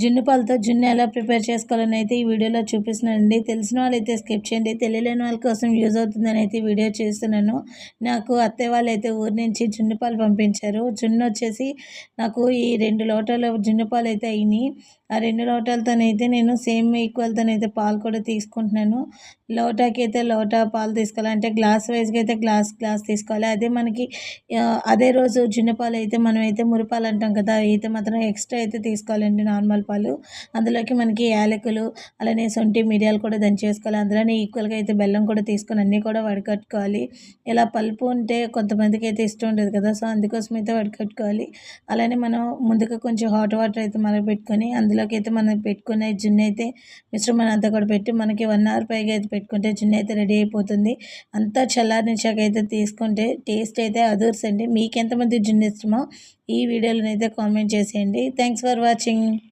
జున్ను పాలతో జున్ను ఎలా ప్రిపేర్ చేసుకోవాలని అయితే ఈ వీడియోలో చూపిస్తున్నానండి. తెలిసిన వాళ్ళైతే స్కిప్ చేయండి. తెలియలేని వాళ్ళ కోసం యూజ్ అవుతుందని అయితే వీడియో చేస్తున్నాను. నాకు అత్తయ్య వాళ్ళు అయితే ఊరి నుంచి జున్ను పాలు పంపించారు. జున్ను వచ్చేసి నాకు ఈ రెండు లోటాల జున్ను పాలు అయితే అయినాయి. ఆ రెండు లోటాలతోనైతే నేను సేమ్ ఈక్వల్తోనైతే పాలు కూడా తీసుకుంటున్నాను. లోటాకి అయితే లోటా పాలు తీసుకోవాలి. అంటే గ్లాస్ వైజ్గా అయితే గ్లాస్ గ్లాస్ తీసుకోవాలి. అదే మనకి అదే రోజు జున్ను పాలు అయితే మనం అయితే మురిపాలు అంటాం కదా అయితే మాత్రం ఎక్స్ట్రా అయితే తీసుకోవాలండి నార్మల్ పాలు అందులోకి మనకి యాలకులు అలానే సొంటి మిరియాలు కూడా దంచేసుకోవాలి. అందులోనే ఈక్వల్గా అయితే బెల్లం కూడా తీసుకొని అన్నీ కూడా వడకట్టుకోవాలి. ఇలా పలుపు ఉంటే కొంతమందికి అయితే ఇష్టం ఉండదు కదా సో అందుకోసం అయితే వడకట్టుకోవాలి. అలానే మనం ముందుగా కొంచెం హాట్ వాటర్ అయితే మనకు పెట్టుకొని అందులోకి అయితే మనం పెట్టుకునే జున్ను అయితే మిశ్రమాన్ని అంతా కూడా పెట్టి మనకి వన్ అవర్ పైగా అయితే పెట్టుకుంటే జున్ను అయితే రెడీ అయిపోతుంది. అంతా చల్లారించాక అయితే తీసుకుంటే టేస్ట్ అయితే అదూర్సండి. అండి మీకు ఎంతమంది జున్ను ఇష్టమో ఈ వీడియోలో అయితే కామెంట్ చేసేయండి. Thanks for watching